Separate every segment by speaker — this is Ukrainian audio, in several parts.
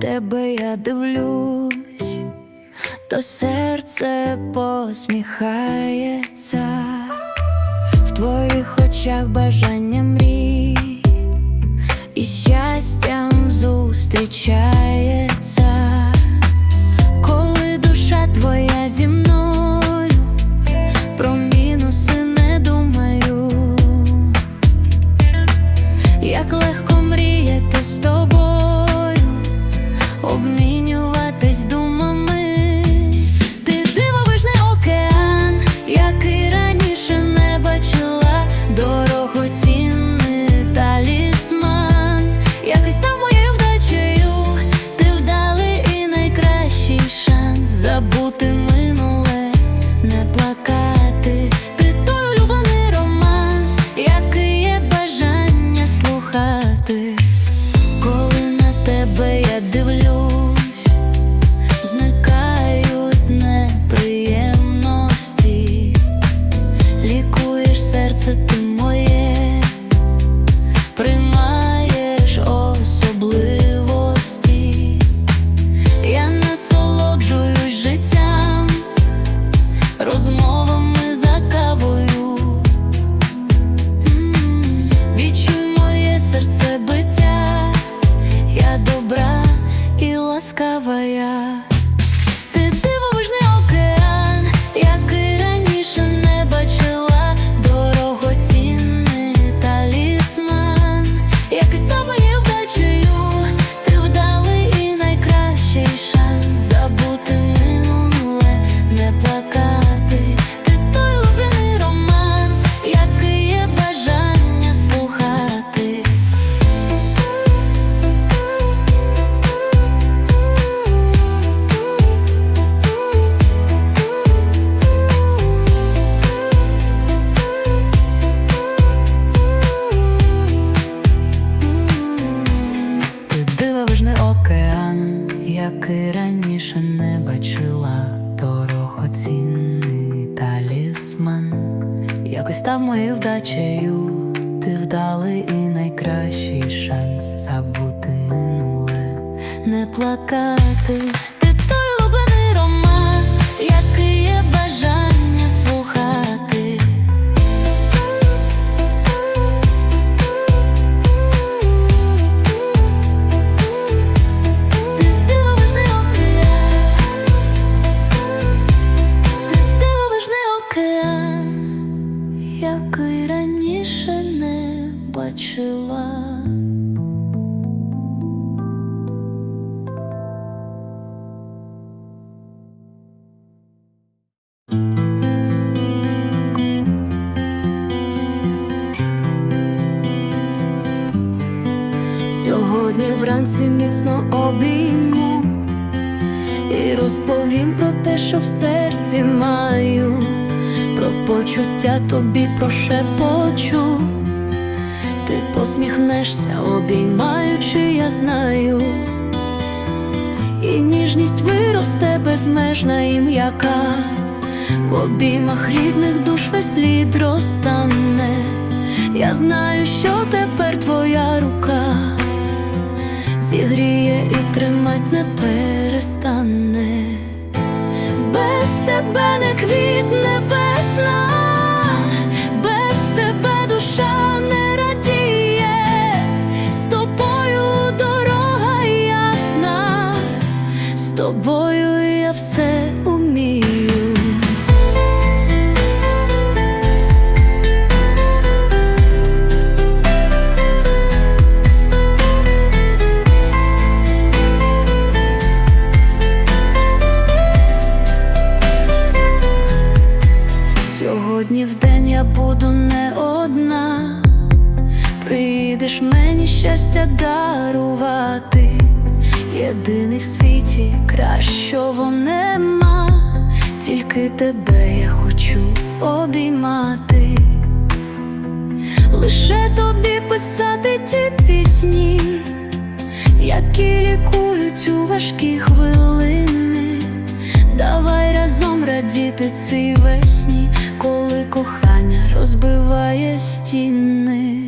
Speaker 1: тебе я дивлюсь, то серце посміхається, в твоїх очах бажання мрій і щастям зустрічається, коли душа твоя зі мною, про мінуси не думаю. Як легко не дорогоцінний талісман, якось став моєю вдачею, ти вдалий і найкращий шанс забути минуле, не плакати. Вранці міцно обійму і розповім про те, що в серці маю, про почуття тобі прошепочу. Ти посміхнешся, обіймаючи, я знаю, і ніжність виросте безмежна і м'яка, в обіймах рідних душ весь слід розтане. Я знаю, що тепер твоя тримать не перестане. Без тебе не квітне обіймати. Лише тобі писати ті пісні, які лікують у важкі хвилини. Давай разом радіти цій весні, коли кохання розбиває стіни.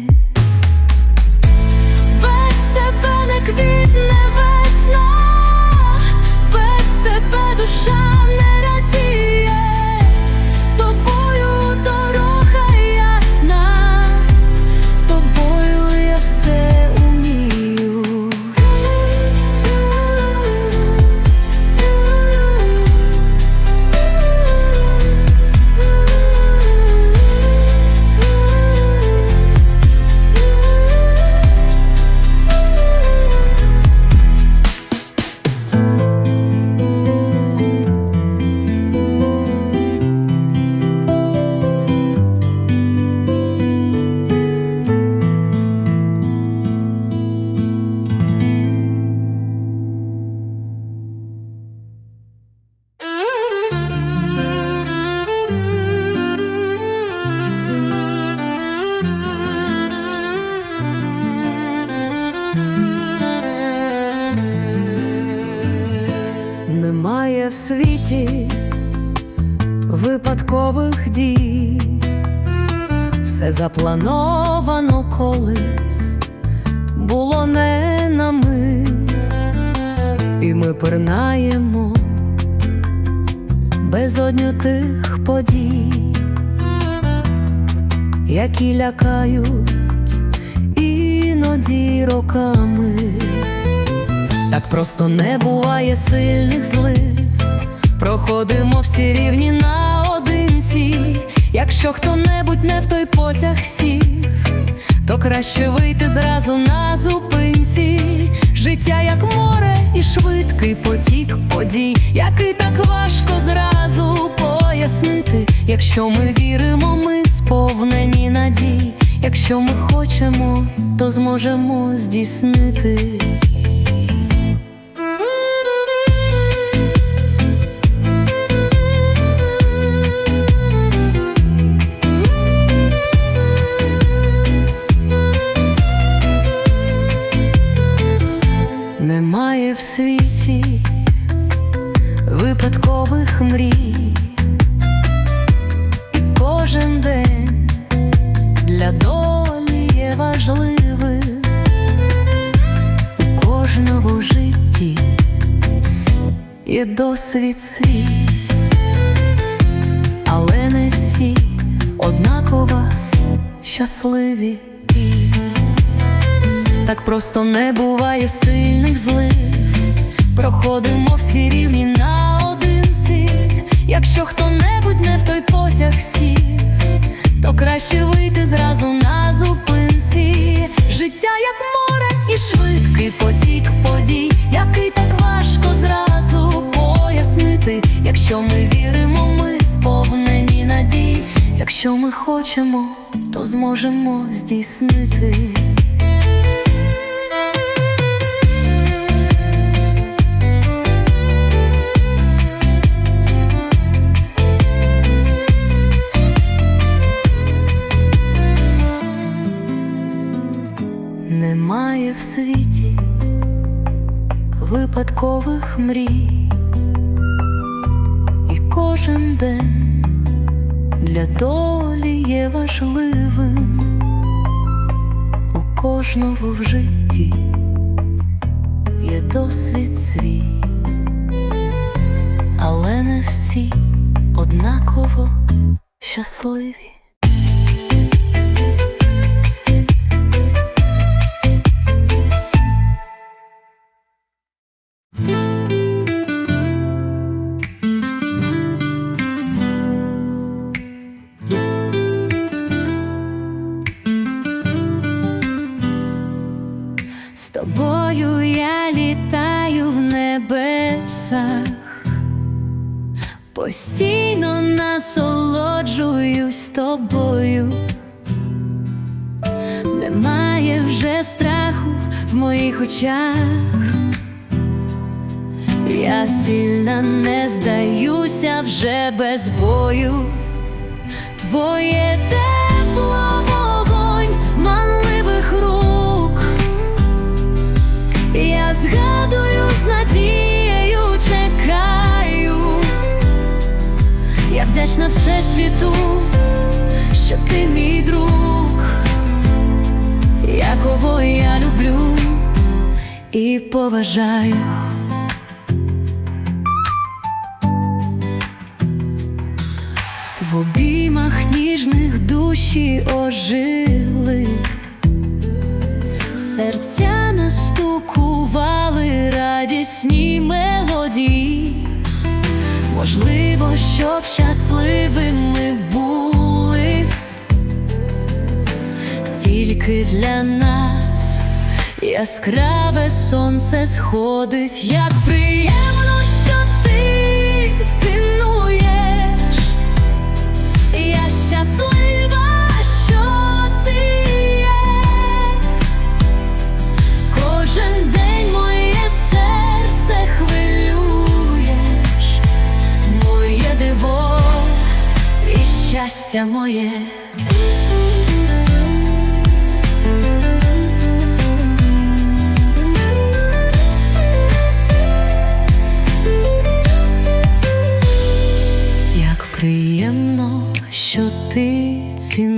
Speaker 1: Немає в світі випадкових дій, все заплановано колись, було не на ми, і ми пирнаємо безодню тих подій, які лякають іноді роками. Так просто не буває сильних злив, проходимо всі рівні наодинці. Якщо хто-небудь не в той потяг сів, то краще вийти зразу на зупинці. Життя як море і швидкий потік подій, який так важко зразу пояснити. Якщо ми віримо, ми сповнені надій. Якщо ми хочемо, то зможемо здійснити. Для долі є важливим у кожного житті є досвід свій, але не всі однаково щасливі. Так просто не буває сильних злив, проходимо всі рівні наодинці. Якщо хто-небудь не в той потяг сів, Якщо ми віримо, ми сповнені надій. Якщо ми хочемо, то зможемо здійснити. Немає в світі випадкових мрій, кожен день для долі є важливим у кожного в житті є досвід свій, але не всі однаково щасливі. Постійно насолоджуюсь тобою, немає вже страху в моїх очах. Я сильна не здаюся вже без бою. Твоє тепло, вогонь манливих рук. Я згадую з надією, Я вдячна Всесвіту, що ти мій друг, якого я люблю і поважаю. В обіймах ніжних душі ожили, серця настукували радісні мелодії. Можливо, щоб щасливими були. Тільки для нас яскраве сонце сходить, як приємно, що ти цінуєш. Я щаслива, щастя моє. Як приємно, що ти ціна.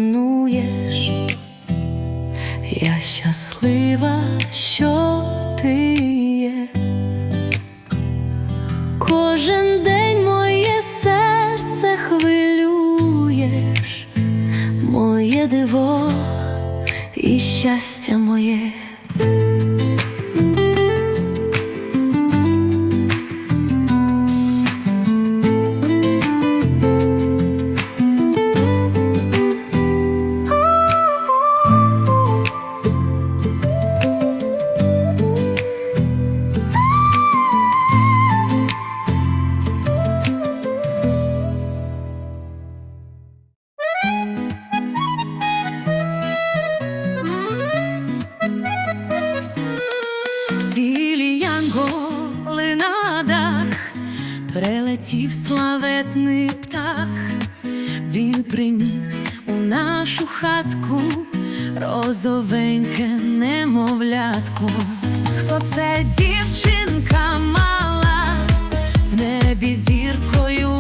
Speaker 1: Прилетів славетний птах, він приніс у нашу хатку розовеньке немовлятку. Хто це дівчинка мала в небі зіркою?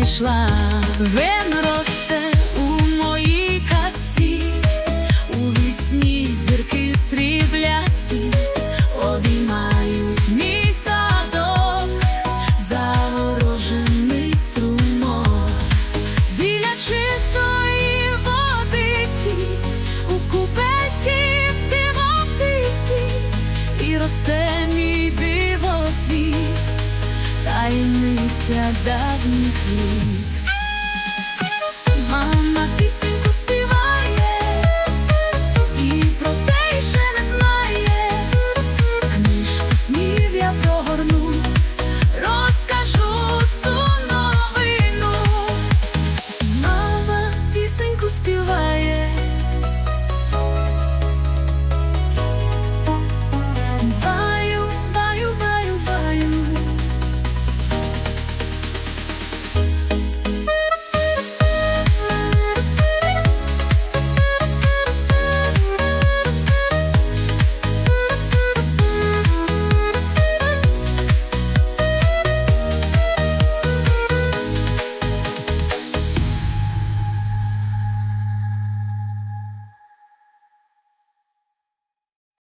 Speaker 1: знайшла, Вен росте у моїй казці, у вісні зірки срібля. Зіниця давніх літ. Мама пісня